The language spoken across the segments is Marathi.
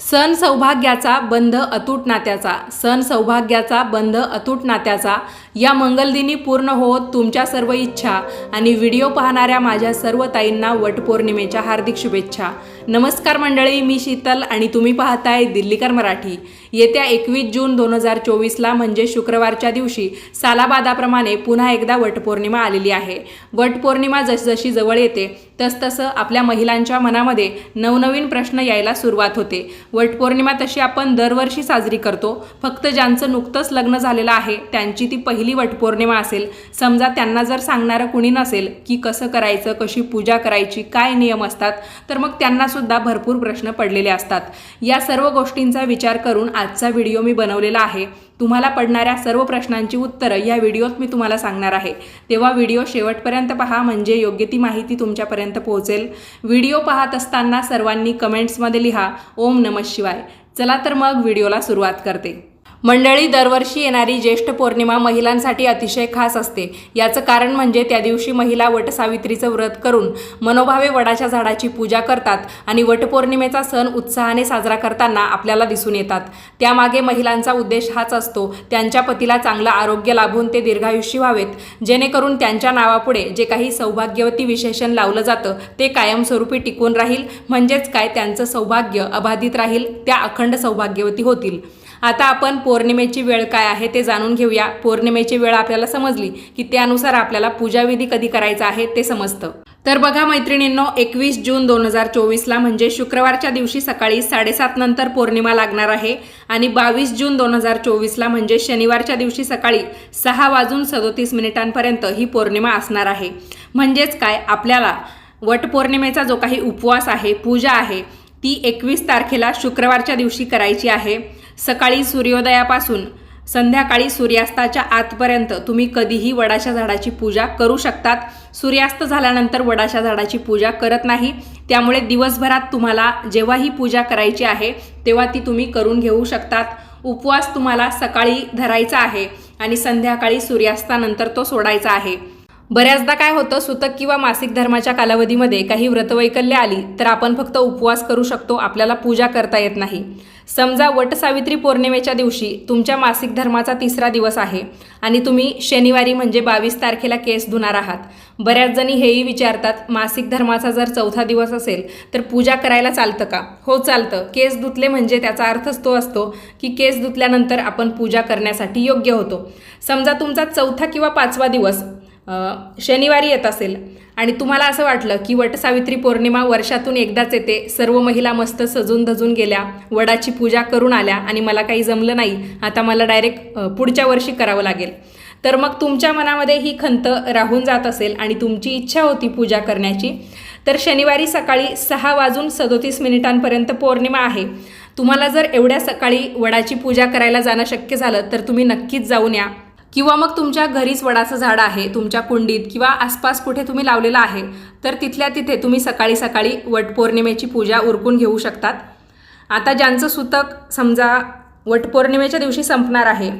सण सौभाग्याचा बंध अतूट नात्याचा सण सौभाग्याचा बंध अतूट नात्याचा. या मंगलदिनी पूर्ण होत तुमच्या सर्व इच्छा आणि व्हिडिओ पाहणाऱ्या माझ्या सर्व ताईंना वटपौर्णिमेच्या हार्दिक शुभेच्छा. नमस्कार मंडळी मी शीतल आणि तुम्ही पाहताय दिल्लीकर मराठी. येत्या एकवीस जून दोन हजार चोवीसला म्हणजे शुक्रवारच्या दिवशी सालाबादाप्रमाणे पुन्हा एकदा वटपौर्णिमा आलेली आहे. वटपौर्णिमा जसजशी जवळ येते तसतसं आपल्या महिलांच्या मनामध्ये नवनवीन प्रश्न यायला सुरुवात होते. वटपौर्णिमा तशी आपण दरवर्षी साजरी करतो. फक्त ज्यांचं नुकतंच लग्न झालेलं आहे त्यांची ती पहिली वटपौर्णिमा असेल. समजा त्यांना जर सांगणारं कुणी नसेल की कसं करायचं कशी पूजा करायची काय नियम असतात तर मग त्यांना सुद्धा भरपूर प्रश्न पडलेले असतात. या सर्व गोष्टींचा विचार करून आजचा व्हिडिओ मी बनवलेला आहे. तुम्हाला पडणाऱ्या सर्व प्रश्नांची उत्तरं या व्हिडिओत मी तुम्हाला सांगणार आहे. तेव्हा व्हिडिओ शेवटपर्यंत पहा म्हणजे योग्य ती माहिती तुमच्यापर्यंत पोहोचेल. व्हिडिओ पाहत असताना सर्वांनी कमेंट्समध्ये लिहा ओम नमः शिवाय. चला तर मग व्हिडिओला सुरुवात करते. मंडळी दरवर्षी येणारी ज्येष्ठ पौर्णिमा महिलांसाठी अतिशय खास असते. याचं कारण म्हणजे त्या दिवशी महिला वटसावित्रीचं व्रत करून मनोभावे वडाच्या झाडाची पूजा करतात आणि वटपौर्णिमेचा सण उत्साहाने साजरा करताना आपल्याला दिसून येतात. त्यामागे महिलांचा उद्देश हाच असतो त्यांच्या पतीला चांगलं आरोग्य लाभून ते दीर्घायुष्य व्हावेत. जेणेकरून त्यांच्या नावापुढे जे काही सौभाग्यवती विशेषण लावलं जातं ते कायमस्वरूपी टिकून राहील. म्हणजेच काय त्यांचं सौभाग्य अबाधित राहील त्या अखंड सौभाग्यवती होतील. आता आपण पौर्णिमेची वेळ काय आहे ते जाणून घेऊया. पौर्णिमेची वेळ आपल्याला समजली की त्यानुसार आपल्याला पूजाविधी कधी करायचा आहे ते समजतं. तर बघा मैत्रिणींनो एकवीस जून दोन हजार चोवीसला म्हणजे शुक्रवारच्या दिवशी सकाळी साडेसात नंतर पौर्णिमा लागणार आहे आणि बावीस जून दोन हजार चोवीसला म्हणजे शनिवारच्या दिवशी सकाळी सहा वाजून सदोतीस मिनिटांपर्यंत ही पौर्णिमा असणार आहे. म्हणजेच काय? आपल्याला वटपौर्णिमेचा जो काही उपवास आहे पूजा आहे ती एकवीस तारखेला शुक्रवारच्या दिवशी करायची आहे. सकाळी सूर्योदयापासून संध्याकाळी सूर्यास्ताच्या आतपर्यंत तुम्ही कधीही वडाच्या झाडाची पूजा करू शकतात. सूर्यास्त झाल्यानंतर वडाच्या झाडाची पूजा करत नाही. त्यामुळे दिवसभरात तुम्हाला जेव्हा ही पूजा करायची आहे तेव्हा ती तुम्ही करून घेऊ शकतात. उपवास तुम्हाला सकाळी धरायचा आहे आणि संध्याकाळी सूर्यास्तानंतर तो सोडायचा आहे. बऱ्याचदा काय होतं सुतक किंवा मासिक धर्माच्या कालावधीमध्ये काही व्रतवैकल्य आली तर आपण फक्त उपवास करू शकतो आपल्याला पूजा करता येत नाही. समजा वटसावित्री पौर्णिमेच्या दिवशी तुमच्या मासिक धर्माचा तिसरा दिवस आहे आणि तुम्ही शनिवारी म्हणजे बावीस तारखेला केस धुणार आहात. बऱ्याच जणी हेही विचारतात मासिक धर्माचा जर चौथा दिवस असेल तर पूजा करायला चालतं का? हो चालतं. केस धुतले म्हणजे त्याचा अर्थच तो असतो की केस धुतल्यानंतर आपण पूजा करण्यासाठी योग्य होतो. समजा तुमचा चौथा किंवा पाचवा दिवस शनिवारी येत असेल. आणि तुम्हाला असं वाटलं की वटसावित्री पौर्णिमा वर्षातून एकदाच येते सर्व महिला मस्त सजून धजून गेल्या वडाची पूजा करून आल्या आणि मला काही जमलं नाही आता मला डायरेक्ट पुढच्या वर्षी करावं लागेल. तर मग तुमच्या मनामध्ये ही खंत राहून जात असेल आणि तुमची इच्छा होती पूजा करण्याची. तर शनिवारी सकाळी सहा वाजून सदोतीस मिनिटांपर्यंत पौर्णिमा आहे. तुम्हाला जर एवढ्या सकाळी वडाची पूजा करायला जाणं शक्य झालं तर तुम्ही नक्कीच जाऊन या. किंवा मग तुमच्या घरीच वडाचं झाड आहे तुमच्या कुंडीत किंवा आसपास कुठे तुम्ही लावलेलं आहे तर तिथल्या तिथे तुम्ही सकाळी सकाळी वटपौर्णिमेची पूजा उरकून घेऊ शकतात. आता ज्यांचं सुतक समजा वटपौर्णिमेच्या दिवशी संपणार आहे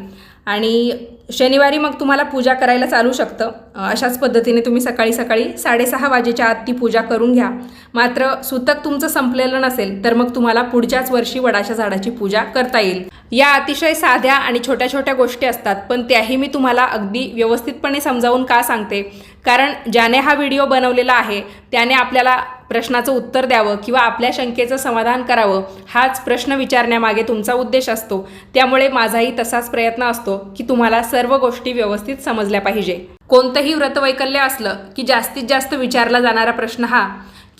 आणि शनिवारी मग तुम्हाला पूजा करायला चालू शकतं. अशाच पद्धतीने तुम्ही सकाळी सकाळी साडेसहा वाजेच्या आत ती पूजा करून घ्या. मात्र सुतक तुमचं संपलेलं नसेल तर मग तुम्हाला पुढच्याच वर्षी वडाच्या झाडाची पूजा करता येईल. या अतिशय साध्या आणि छोट्या छोट्या गोष्टी असतात पण त्याही मी तुम्हाला अगदी व्यवस्थितपणे समजावून का सांगते? कारण ज्याने हा व्हिडिओ बनवलेला आहे त्याने आपल्याला प्रश्नाचं उत्तर द्यावं किंवा आपल्या शंकेचं समाधान करावं हाच प्रश्न विचारण्यामागे तुमचा उद्देश असतो. त्यामुळे माझाही तसाच प्रयत्न असतो की तुम्हाला सर्व गोष्टी व्यवस्थित समजल्या पाहिजे. कोणतंही व्रतवैकल्य असलं की जास्तीत जास्त विचारला जाणारा प्रश्न हा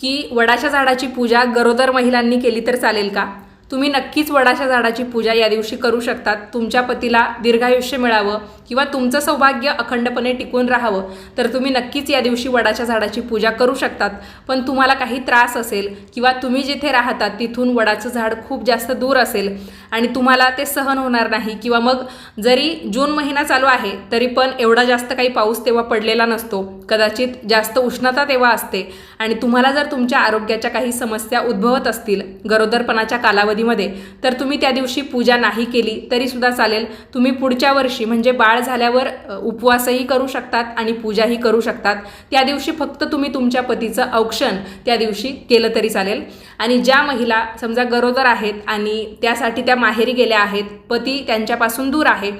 की वडाच्या झाडाची पूजा गरोदर महिलांनी केली तर चालेल का? तुम्ही नक्कीच वडाच्या झाडाची पूजा या दिवशी करू शकतात. तुमच्या पतीला दीर्घायुष्य मिळावं किंवा तुमचं सौभाग्य अखंडपणे टिकून राहावं तर तुम्ही नक्कीच या दिवशी वडाच्या झाडाची पूजा करू शकतात. पण तुम्हाला काही त्रास असेल किंवा तुम्ही जिथे राहतात तिथून वडाचं झाड खूप जास्त दूर असेल आणि तुम्हाला ते सहन होणार नाही किंवा मग जरी जून महिना चालू आहे तरी पण एवढा जास्त काही पाऊस तेव्हा पडलेला नसतो. कदाचित जास्त उष्णता तेव्हा असते आणि तुम्हाला जर तुमच्या आरोग्याच्या काही समस्या उद्भवत असतील गरोदरपणाच्या कालावधी कालावधीमध्ये तर तुम्ही त्या दिवशी पूजा नाही केली तरीसुद्धा चालेल. तुम्ही पुढच्या वर्षी म्हणजे बाळ झाल्यावर उपवासही करू शकतात आणि पूजाही करू शकतात. त्या दिवशी फक्त तुम्ही तुमच्या पतीचं औक्षण त्या दिवशी केलं तरी चालेल. आणि ज्या महिला समजा गरोदर आहेत आणि त्यासाठी त्या माहेरी गेल्या आहेत पती त्यांच्यापासून दूर आहे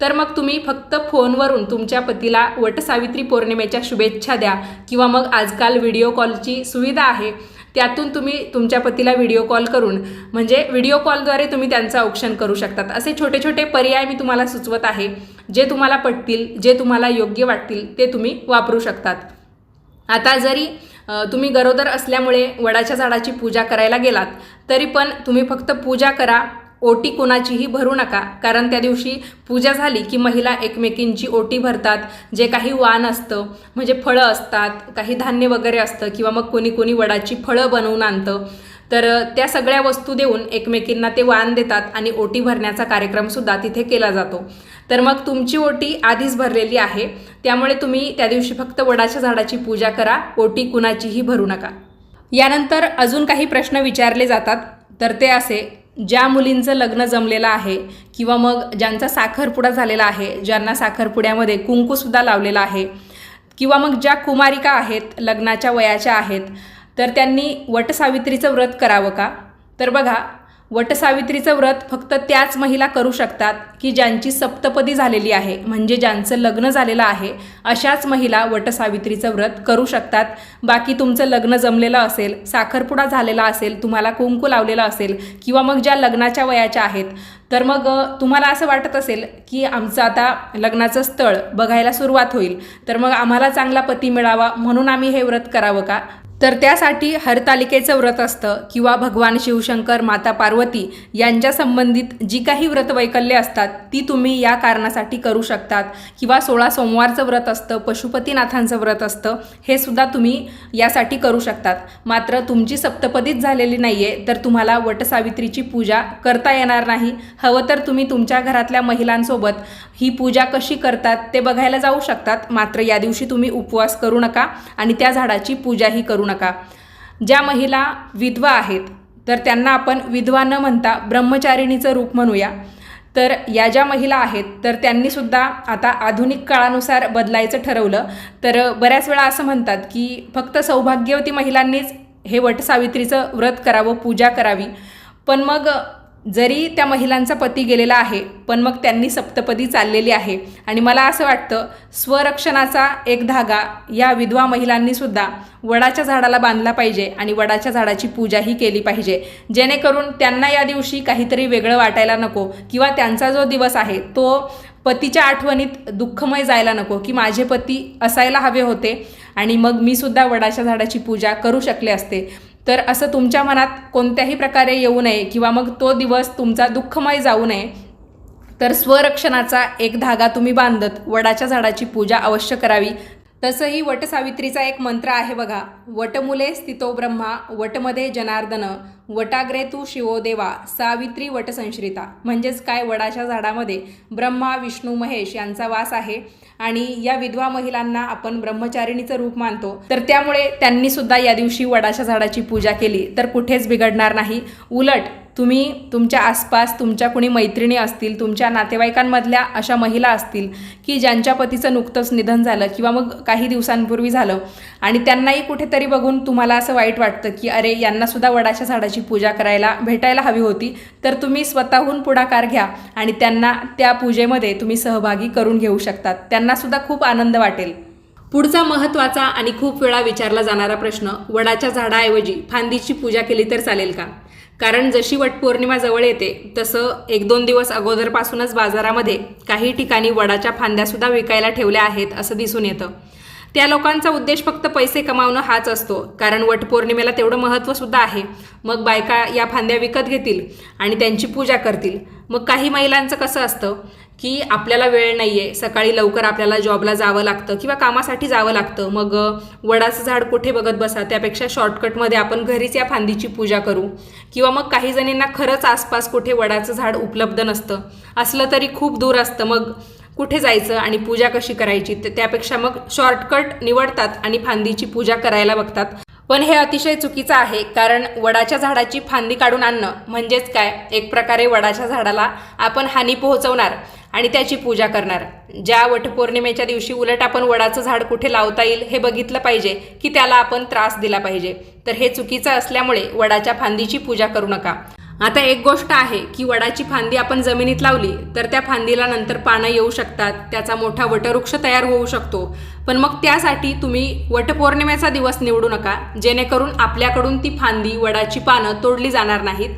तर मग तुम्ही फक्त फोनवरून तुमच्या पतीला वटसावित्री पौर्णिमेच्या शुभेच्छा द्या किंवा मग आजकाल व्हिडिओ कॉलची सुविधा आहे. त्यातून तुम्ही तुमच्या पतीला व्हिडिओ कॉल करून म्हणजे व्हिडिओ कॉलद्वारे तुम्ही त्यांचं औक्षण करू शकतात. असे छोटे छोटे पर्याय मी तुम्हाला सुचवत आहे. जे तुम्हाला पटतील जे तुम्हाला योग्य वाटतील ते तुम्ही वापरू शकतात. आता जरी तुम्ही गरोदर असल्यामुळे वडाच्या झाडाची पूजा करायला गेलात तरी पण तुम्ही फक्त पूजा करा ओटी कोणाचीही भरू नका. कारण त्या दिवशी पूजा झाली की महिला एकमेकींची ओटी भरतात. जे काही वाण असतं म्हणजे फळं असतात काही धान्य वगैरे असतं किंवा मग कोणी कोणी वडाची फळं बनवून आणतं. तर त्या सगळ्या वस्तू देऊन एकमेकींना ते वाण देतात आणि ओटी भरण्याचा कार्यक्रमसुद्धा तिथे केला जातो. तर मग तुमची ओटी आधीच भरलेली आहे. त्यामुळे तुम्ही त्या दिवशी फक्त वडाच्या झाडाची पूजा करा ओटी कुणाचीही भरू नका. यानंतर अजून काही प्रश्न विचारले जातात. तर ते असे ज्या मुलींचं लग्न जमलेलं आहे किंवा मग ज्यांचा साखरपुडा झालेला आहे ज्यांना साखरपुड्यामध्ये कुंकूसुद्धा लावलेला आहे किंवा मग ज्या कुमारिका आहेत लग्नाच्या वयाच्या आहेत तर त्यांनी वटसावित्रीचं व्रत करावं का? तर बघा वटसावित्रीचं व्रत फक्त त्याच महिला करू शकतात की ज्यांची सप्तपदी झालेली आहे म्हणजे ज्यांचं लग्न झालेलं आहे अशाच महिला वटसावित्रीचं व्रत करू शकतात. बाकी तुमचं लग्न जमलेलं असेल साखरपुडा झालेला असेल तुम्हाला कुंकू लावलेला असेल किंवा मग ज्या लग्नाच्या वयाच्या आहेत तर मग तुम्हाला असं वाटत असेल की आमचं आता लग्नाचं स्थळ बघायला सुरुवात होईल तर मग आम्हाला चांगला पती मिळावा म्हणून आम्ही हे व्रत करावं का? तर त्यासाठी हरतालिकेचं व्रत असतं किंवा भगवान शिवशंकर माता पार्वती यांच्या संबंधित जी काही व्रतवैकल्य असतात ती तुम्ही या कारणासाठी करू शकतात. किंवा सोळा सोमवारचं व्रत असतं पशुपतीनाथांचं व्रत असतं हे सुद्धा तुम्ही यासाठी करू शकतात. मात्र तुमची सप्तपदीच झालेली नाही आहे तर तुम्हाला वटसावित्रीची पूजा करता येणार नाही. हवं तर तुम्ही तुमच्या घरातल्या महिलांसोबत ही पूजा कशी करतात ते बघायला जाऊ शकतात. मात्र या दिवशी तुम्ही उपवास करू नका आणि त्या झाडाची पूजाही करू नका. ज्या महिला विधवा आहेत तर त्यांना आपण विधवा न म्हणता ब्रह्मचारिणीचं रूप म्हणूया. तर या ज्या महिला आहेत तर त्यांनीसुद्धा आता आधुनिक काळानुसार बदलायचं ठरवलं. तर बऱ्याच वेळा असं म्हणतात की फक्त सौभाग्यवती महिलांनीच हे वटसावित्रीचं व्रत करावं पूजा करावी. पण मग जरी त्या महिलांचा पती गेलेला आहे पण मग त्यांनी सप्तपदी चाललेली आहे. आणि मला असं वाटतं स्वरक्षणाचा एक धागा या विधवा महिलांनीसुद्धा वडाच्या झाडाला बांधला पाहिजे आणि वडाच्या झाडाची पूजाही केली पाहिजे. जेणेकरून त्यांना या दिवशी काहीतरी वेगळं वाटायला नको किंवा त्यांचा जो दिवस आहे तो पतीच्या आठवणीत दुःखमय जायला नको की माझे पती असायला हवे होते आणि मग मी सुद्धा वडाच्या झाडाची पूजा करू शकले असते. तर असं तुमच्या मनात कोणत्याही प्रकारे येऊ नये किंवा मग तो दिवस तुमचा दुःखमय जाऊ नये तर स्वरक्षणाचा एक धागा तुम्ही बांधत वडाच्या झाडाची पूजा अवश्य करावी. तसंही वटसावित्रीचा एक मंत्र आहे बघा वटमुले स्थितो ब्रह्मा वटमध्ये जनार्दन वटाग्रे तू शिवो देवा सावित्री वटसंश्रिता. म्हणजेच काय? वडाच्या झाडामध्ये ब्रह्मा विष्णू महेश यांचा वास आहे आणि या विधवा महिलांना आपण ब्रह्मचारिणीचं रूप मानतो. तर त्यामुळे त्यांनी सुद्धा या दिवशी वडाच्या झाडाची पूजा केली. तर कुठेच बिघडणार नाही. उलट तुम्ही तुमच्या आसपास तुमच्या कुणी मैत्रिणी असतील तुमच्या नातेवाईकांमधल्या अशा महिला असतील की ज्यांच्या पतीचं नुकतंच निधन झालं किंवा मग काही दिवसांपूर्वी झालं आणि त्यांनाही कुठेतरी बघून तुम्हाला असं वाईट वाटतं की अरे यांनासुद्धा वडाच्या झाडाची पूजा करायला भेटायला हवी होती तर तुम्ही स्वतःहून पुढाकार घ्या आणि त्यांना त्या पूजेमध्ये तुम्ही सहभागी करून घेऊ शकतात. त्यांनासुद्धा खूप आनंद वाटेल. पुढचा महत्त्वाचा आणि खूप वेळा विचारला जाणारा प्रश्न वडाच्या झाडाऐवजी फांदीची पूजा केली तर चालेल का? कारण जशी वटपौर्णिमा जवळ येते तसं एक दोन दिवस अगोदरपासूनच बाजारामध्ये काही ठिकाणी वडाच्या फांद्यासुद्धा विकायला ठेवल्या आहेत असं दिसून येतं. त्या लोकांचा उद्देश फक्त पैसे कमावणं हाच असतो. कारण वटपौर्णिमेला तेवढं महत्त्वसुद्धा आहे. मग बायका या फांद्या विकत घेतील आणि त्यांची पूजा करतील. मग काही महिलांचं कसं असतं? की आपल्याला वेळ नाही आहे सकाळी लवकर आपल्याला जॉबला जावं लागतं किंवा कामासाठी जावं लागतं. मग वडाचं झाड कुठे बघत बसा? त्यापेक्षा शॉर्टकटमध्ये आपण घरीच या फांदीची पूजा करू. किंवा मग काही जणींना खरंच आसपास कुठे वडाचं झाड उपलब्ध नसतं. असलं तरी खूप दूर असतं. मग कुठे जायचं आणि पूजा कशी करायची? तर त्यापेक्षा मग शॉर्टकट निवडतात आणि फांदीची पूजा करायला बघतात. पण हे अतिशय चुकीचं आहे. कारण वडाच्या झाडाची फांदी काढून आणणं म्हणजेच काय? एक प्रकारे वडाच्या झाडाला आपण हानी पोहोचवणार. आणि त्याची पूजा करणार. ज्या वटपौर्णिमेच्या दिवशी उलट आपण वडाचं झाड कुठे लावता येईल हे बघितलं पाहिजे की त्याला आपण त्रास दिला पाहिजे. तर हे चुकीचं असल्यामुळे वडाच्या फांदीची पूजा करू नका. आता एक गोष्ट आहे की वडाची फांदी आपण जमिनीत लावली तर त्या फांदीला नंतर पानं येऊ शकतात. त्याचा मोठा वटवृक्ष तयार होऊ शकतो. पण मग त्यासाठी तुम्ही वटपौर्णिमेचा दिवस निवडू नका. जेणेकरून आपल्याकडून ती फांदी वडाची पानं तोडली जाणार नाहीत.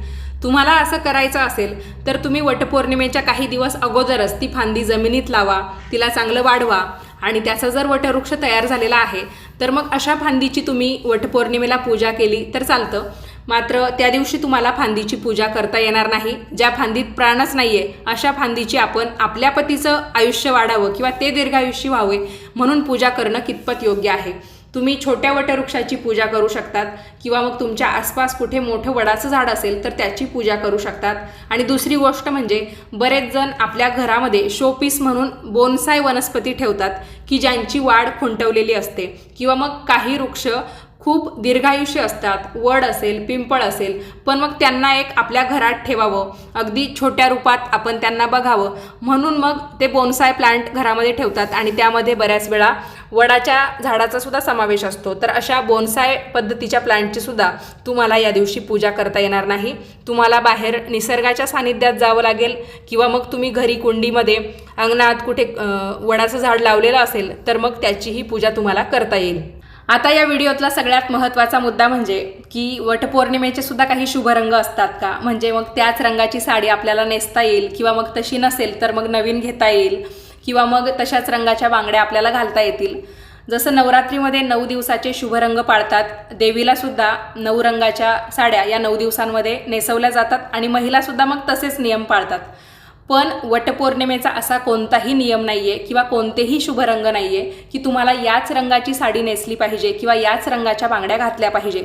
तुम्हाला असं करायचं असेल तर तुम्ही वटपौर्णिमेच्या काही दिवस अगोदरच ती फांदी जमिनीत लावा तिला चांगलं वाढवा. आणि त्याचा जर वटवृक्ष तयार झालेला आहे तर मग अशा फांदीची तुम्ही वटपौर्णिमेला पूजा केली तर चालतं. मात्र त्या दिवशी तुम्हाला फांदीची पूजा करता येणार नाही. ज्या फांदीत प्राणच नाही आहे अशा फांदीची आपण आपल्या पतीचं आयुष्य वाढावं किंवा ते दीर्घायुष्य व्हावे म्हणून पूजा करणं कितपत योग्य आहे. तुम्ही छोट्या वटवृक्षाची पूजा करू शकतात किंवा मग तुमच्या आसपास कुठे मोठं वडाचं झाड असेल तर त्याची पूजा करू शकतात. आणि दुसरी गोष्ट म्हणजे बरेच जण आपल्या घरामध्ये शोपीस म्हणून बोनसाय वनस्पती ठेवतात की ज्यांची वाढ खुंटवलेली असते. किंवा मग काही वृक्ष खूप दीर्घायुष्य असतात. वड असेल पिंपळ असेल पण मग त्यांना एक आपल्या घरात ठेवावं. अगदी छोट्या रूपात आपण त्यांना बघावं. म्हणून मग ते बोनसाय प्लांट घरामध्ये ठेवतात आणि त्यामध्ये बऱ्याच वेळा वडाच्या झाडाचा सुद्धा समावेश असतो. तर अशा बोनसाय पद्धतीच्या प्लांटची सुद्धा तुम्हाला या दिवशी पूजा करता येणार नाही. तुम्हाला बाहेर निसर्गाच्या सानिध्यात जावं लागेल किंवा मग तुम्ही घरी कुंडीमध्ये अंगणात कुठे वडाचं झाड लावलेलं असेल तर मग त्याचीही पूजा तुम्हाला करता येईल. आता या व्हिडिओतला सगळ्यात महत्त्वाचा मुद्दा म्हणजे की वटपौर्णिमेचे सुद्धा काही शुभ रंग असतात का? म्हणजे मग त्याच रंगाची साडी आपल्याला नेसता येईल किंवा मग तशी नसेल तर मग नवीन घेता येईल किंवा मग तशाच रंगाच्या बांगड्या आपल्याला घालता येतील. जसं नवरात्रीमध्ये नऊ दिवसाचे शुभ रंग पाळतात देवीला सुद्धा नऊ रंगाच्या साड्या या नऊ दिवसांमध्ये नेसवल्या जातात आणि महिलासुद्धा मग तसेच नियम पाळतात. पण वटपौर्णिमेचा असा कोणताही नियम नाही आहे किंवा कोणतेही शुभ रंग नाही आहे की तुम्हाला याच रंगाची साडी नेसली पाहिजे किंवा याच रंगाच्या बांगड्या घातल्या पाहिजे.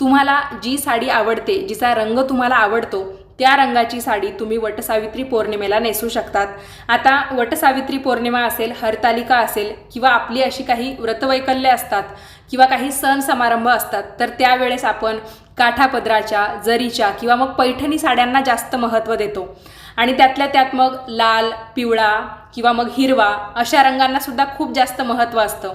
तुम्हाला जी साडी आवडते जिचा रंग तुम्हाला आवडतो त्या रंगाची साडी तुम्ही वटसावित्री पौर्णिमेला नेसू शकतात. आता वटसावित्री पौर्णिमा असेल हरतालिका असेल किंवा आपली अशी काही व्रतवैकल्य असतात किंवा काही सण समारंभ असतात तर त्यावेळेस आपण काठापदराच्या जरीच्या किंवा मग पैठणी साड्यांना जास्त महत्त्व देतो. आणि त्यातल्या त्यात मग लाल पिवळा किंवा मग हिरवा अशा रंगांना सुद्धा खूप जास्त महत्त्व असतं.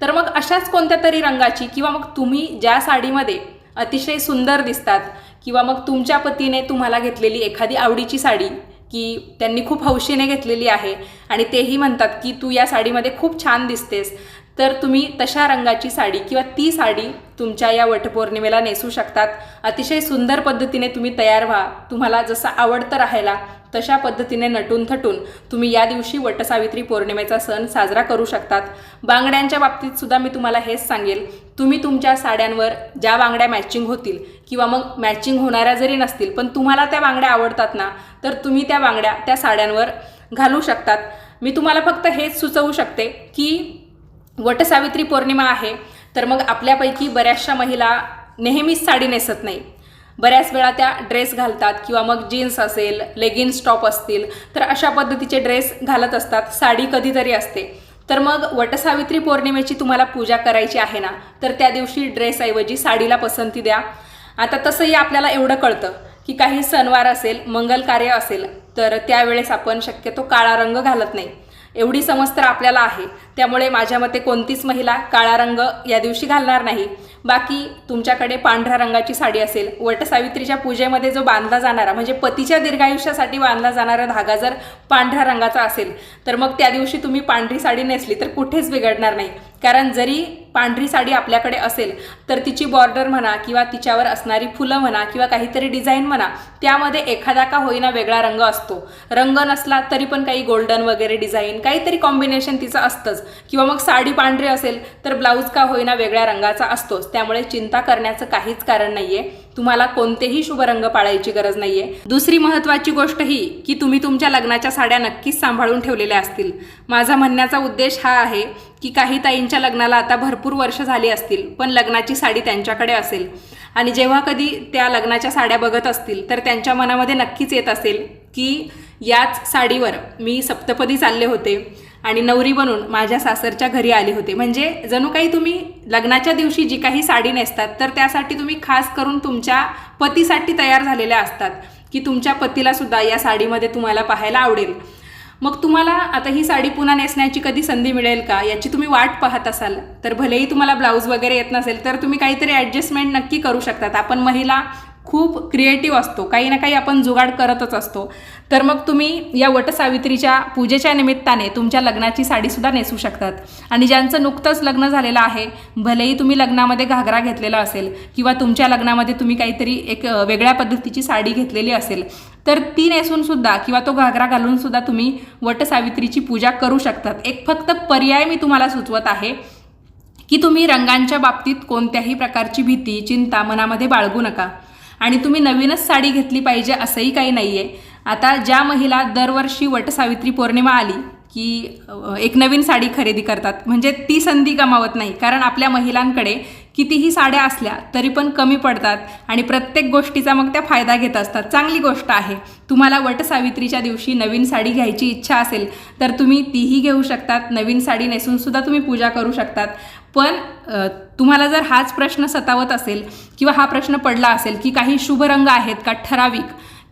तर मग अशाच कोणत्या तरी रंगाची किंवा मग तुम्ही ज्या साडीमध्ये अतिशय सुंदर दिसतात किंवा मग तुमच्या पतीने तुम्हाला घेतलेली एखादी आवडीची साडी की त्यांनी खूप हौशीने घेतलेली आहे आणि तेही म्हणतात की तू या साडीमध्ये खूप छान दिसतेस तर तुम्ही तशा रंगाची साडी किंवा ती साडी तुमच्या या वटपौर्णिमेला नेसू शकतात. अतिशय सुंदर पद्धतीने तुम्ही तयार व्हा. तुम्हाला जसं आवडतं राहायला तशा पद्धतीने नटून थटून तुम्ही या दिवशी वटसावित्री पौर्णिमेचा सण साजरा करू शकतात. बांगड्यांच्या बाबतीत सुद्धा मी तुम्हाला हेच सांगेल. तुम्ही तुमच्या साड्यांवर ज्या बांगड्या मॅचिंग होतील किंवा मग मॅचिंग होणाऱ्या जरी नसतील पण तुम्हाला त्या बांगड्या आवडतात ना तर तुम्ही त्या बांगड्या त्या साड्यांवर घालू शकतात. मी तुम्हाला फक्त हेच सुचवू शकते की वटसावित्री पौर्णिमा आहे तर मग आपल्यापैकी बऱ्याचशा महिला नेहमीच साडी नेसत नाही. बऱ्याच वेळा त्या ड्रेस घालतात किंवा मग जीन्स असेल लेगिन्स टॉप असतील तर अशा पद्धतीचे ड्रेस घालत असतात साडी कधीतरी असते. तर मग वटसावित्री पौर्णिमेची तुम्हाला पूजा करायची आहे ना तर त्या दिवशी ड्रेसऐवजी साडीला पसंती द्या. आता तसंही आपल्याला एवढं कळतं की काही सणवार असेल मंगल कार्य असेल तर त्यावेळेस आपण शक्यतो काळा रंग घालत नाही. एवढी समज तर आपल्याला आहे. त्यामुळे माझ्या मते कोणतीच महिला काळा रंग या दिवशी घालणार नाही. बाकी तुमच्याकडे पांढऱ्या रंगाची साडी असेल वटसावित्रीच्या पूजेमध्ये जो बांधला जाणारा म्हणजे पतीच्या दीर्घायुष्यासाठी बांधला जाणारा धागा जर पांढऱ्या रंगाचा असेल तर मग त्या दिवशी तुम्ही पांढरी साडी नेसली तर कुठेच बिघडणार नाही. कारण जरी पांढरी साडी आपल्याकडे असेल तर तिची बॉर्डर म्हणा किंवा तिच्यावर असणारी फुलं म्हणा किंवा काहीतरी डिझाईन म्हणा त्यामध्ये एखादा का होईना वेगळा रंग असतो. रंग नसला तरी पण काही गोल्डन वगैरे डिझाईन काहीतरी कॉम्बिनेशन तिचं असतंच. किंवा मग साडी पांढरी असेल तर ब्लाऊज का होईना वेगळ्या रंगाचा असतोच. त्यामुळे चिंता करण्याचं काहीच कारण नाहीये. तुम्हाला कोणतेही शुभ रंग पाळायची गरज नाहीये. दुसरी महत्वाची गोष्ट ही की तुम्ही तुमच्या लग्नाच्या साड्या नक्कीच सांभाळून ठेवलेल्या असतील. माझा म्हणण्याचा उद्देश हा आहे की काही ताईंच्या लग्नाला आता भरपूर वर्ष झाली असतील पण लग्नाची साडी त्यांच्याकडे असेल. आणि जेव्हा कधी त्या लग्नाच्या साड्या बघत असतील तर त्यांच्या मनामध्ये नक्कीच येत असेल की याच साडीवर मी सप्तपदी चालले होते. आणि नवरी बनून माझ्या सासरच्या घरी आले होते. म्हणजे जणू काही तुम्ही लग्नाच्या दिवशी जी काही साडी नेसतात तर त्यासाठी तुम्ही खास करून तुमच्या पतीसाठी तयार झालेल्या असतात की तुमच्या पतीला सुद्धा या साडीमध्ये तुम्हाला पाहायला आवडेल. मग तुम्हाला आता ही साडी पुन्हा नेसण्याची कधी संधी मिळेल का? याची तुम्ही वाट पाहत असाल तर भलेही तुम्हाला ब्लाऊज वगैरे येत नसेल तर तुम्ही काहीतरी ॲडजस्टमेंट नक्की करू शकतात. आपण महिला खूप क्रिएटिव्ह असतो. काही ना काही आपण जुगाड करतच असतो. तर मग तुम्ही या वटसावित्रीच्या पूजेच्या निमित्ताने तुमच्या लग्नाची साडीसुद्धा नेसू शकतात. आणि ज्यांचं नुकतंच लग्न झालेलं आहे भलेही तुम्ही लग्नामध्ये घागरा घेतलेला असेल किंवा तुमच्या लग्नामध्ये तुम्ही काहीतरी एक वेगळ्या पद्धतीची साडी घेतलेली असेल तर ती नेसूनसुद्धा किंवा तो घागरा घालूनसुद्धा तुम्ही वटसावित्रीची पूजा करू शकतात. एक फक्त पर्याय मी तुम्हाला सुचवत आहे की तुम्ही रंगांच्या बाबतीत कोणत्याही प्रकारची भीती चिंता मनामध्ये बाळगू नका. आणि तुम्ही नवीनच साडी घेतली पाहिजे असंही काही नाही आहे आता ज्या महिला दरवर्षी वटसावित्री पौर्णिमा आली की एक नवीन साडी खरेदी करतात म्हणजे ती संधी गमावत नाही. कारण आपल्या महिलांकडे कितीही साड्या असल्या तरी पण कमी पडतात आणि प्रत्येक गोष्टीचा मग त्या फायदा घेत असतात. चांगली गोष्ट आहे. तुम्हाला वटसावित्रीच्या दिवशी नवीन साडी घ्यायची इच्छा असेल तर तुम्ही तीही घेऊ शकतात. नवीन साडी नेसूनसुद्धा तुम्ही पूजा करू शकतात. पण तुम्हाला जर हाच प्रश्न सतावत असेल किंवा हा प्रश्न पडला असेल की काही शुभ रंग आहेत का ठराविक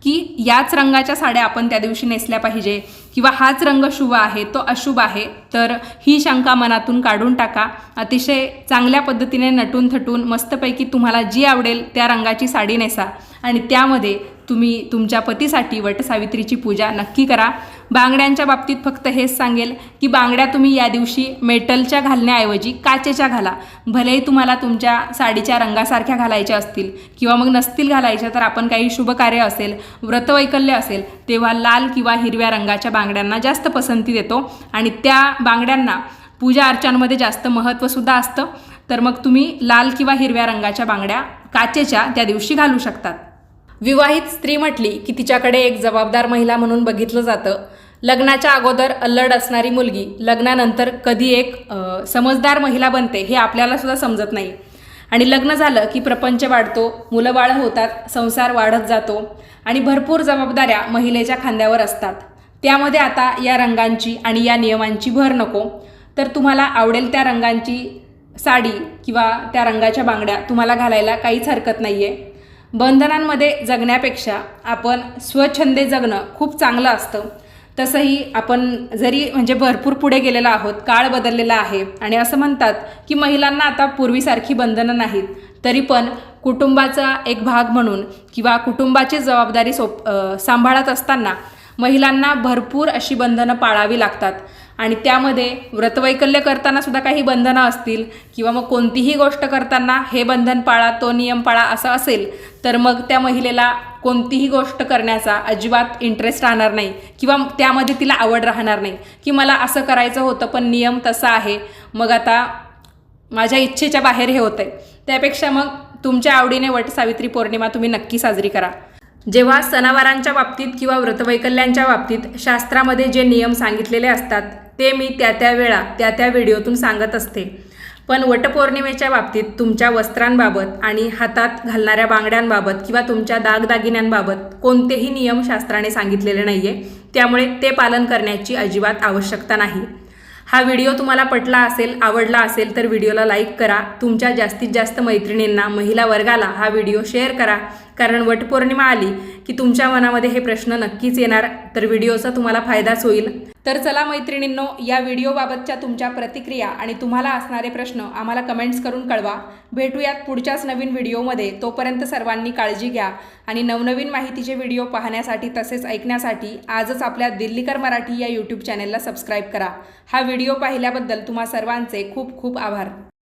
की याच रंगाच्या साड्या आपण त्या दिवशी नेसल्या पाहिजे. किंवा हाच रंग शुभ आहे तो अशुभ आहे तर ही शंका मनातून काढून टाका. अतिशय चांगल्या पद्धतीने नटून थटून मस्तपैकी तुम्हाला जी आवडेल त्या रंगाची साडी नेसा. आणि त्यामध्ये तुम्ही तुमच्या पतीसाठी वटसावित्रीची पूजा नक्की करा. बांगड्यांच्या बाबतीत फक्त हेच सांगेल की बांगड्या तुम्ही या दिवशी मेटलच्या घालण्याऐवजी काचेच्या घाला. भलेही तुम्हाला तुमच्या साडीच्या रंगासारख्या घालायच्या असतील किंवा मग नसतील घालायच्या तर आपण काही शुभ कार्य असेल व्रतवैकल्य असेल तेव्हा लाल किंवा हिरव्या रंगाच्या बांगड्यांना जास्त पसंती देतो. आणि त्या बांगड्यांना पूजा अर्चांमध्ये जास्त महत्त्वसुद्धा असतं. तर मग तुम्ही लाल किंवा हिरव्या रंगाच्या बांगड्या काचेच्या त्या दिवशी घालू शकतात. विवाहित स्त्री म्हटली की तिच्याकडे एक जबाबदार महिला म्हणून बघितलं जातं. लग्नाच्या अगोदर अल्लड असणारी मुलगी लग्नानंतर कधी एक समजदार महिला बनते हे आपल्याला सुद्धा समजत नाही. आणि लग्न झालं की प्रपंच वाढतो मुलं बाळं होतात संसार वाढत जातो आणि भरपूर जबाबदाऱ्या महिलेच्या खांद्यावर असतात. त्यामध्ये आता या रंगांची आणि या नियमांची भर नको. तर तुम्हाला आवडेल त्या रंगांची साडी किंवा त्या रंगाच्या बांगड्या तुम्हाला घालायला काहीच हरकत नाही आहे बंधनांमध्ये जगण्यापेक्षा आपण स्वच्छंदे जगणं खूप चांगलं असतं. तसंही आपण जरी म्हणजे भरपूर पुढे गेलेलो आहोत काळ बदललेला आहे आणि असं म्हणतात की महिलांना आता पूर्वीसारखी बंधनं नाहीत तरी पण कुटुंबाचा एक भाग म्हणून किंवा कुटुंबाची जबाबदारी सोप सांभाळत असताना महिलांना भरपूर अशी बंधनं पाळावी लागतात. आणि त्यामध्ये व्रतवैकल्य करताना सुद्धा काही बंधनं असतील किंवा मग कोणतीही गोष्ट करताना हे बंधन पाळा तो नियम पाळा असं असेल तर मग त्या महिलेला कोणतीही गोष्ट करण्याचा अजिबात इंटरेस्ट राहणार नाही किंवा त्यामध्ये तिला आवड राहणार नाही की मला असं करायचं होतं पण नियम तसा आहे. मग आता माझ्या इच्छेच्या बाहेर हे होतंय. त्यापेक्षा मग तुमच्या आवडीने वटसावित्री पौर्णिमा तुम्ही नक्की साजरी करा. जेव्हा सणावारांच्या बाबतीत किंवा व्रतवैकल्यांच्या बाबतीत शास्त्रामध्ये जे नियम सांगितलेले असतात ते मी त्या त्या वेळा त्या त्या व्हिडिओतून सांगत असते. पण वटपौर्णिमेच्या बाबतीत तुमच्या वस्त्रांबाबत आणि हातात घालणाऱ्या बांगड्यांबाबत किंवा तुमच्या दागदागिन्यांबाबत कोणतेही नियम शास्त्राने सांगितलेले नाही आहे त्यामुळे ते पालन करण्याची अजिबात आवश्यकता नाही. हा व्हिडिओ तुम्हाला पटला असेल आवडला असेल तर व्हिडिओला लाईक करा. तुमच्या जास्तीत जास्त मैत्रिणींना महिला वर्गाला हा व्हिडिओ शेअर करा. कारण वटपौर्णिमा आली की तुमच्या मनामध्ये हे प्रश्न नक्कीच येणार तर व्हिडिओचा तुम्हाला फायदाच होईल. तर चला मैत्रिणींनो या व्हिडिओबाबतच्या तुमच्या प्रतिक्रिया आणि तुम्हाला असणारे प्रश्न आम्हाला कमेंट्स करून कळवा. भेटूयात पुढच्याच नवीन व्हिडिओमध्ये. तोपर्यंत सर्वांनी काळजी घ्या आणि नवनवीन माहितीचे व्हिडिओ पाहण्यासाठी तसेच ऐकण्यासाठी आजच आपल्या दिल्लीकर मराठी या यूट्यूब चॅनेलला सबस्क्राईब करा. हा व्हिडिओ पाहिल्याबद्दल तुम्हा सर्वांचे खूप खूप आभार.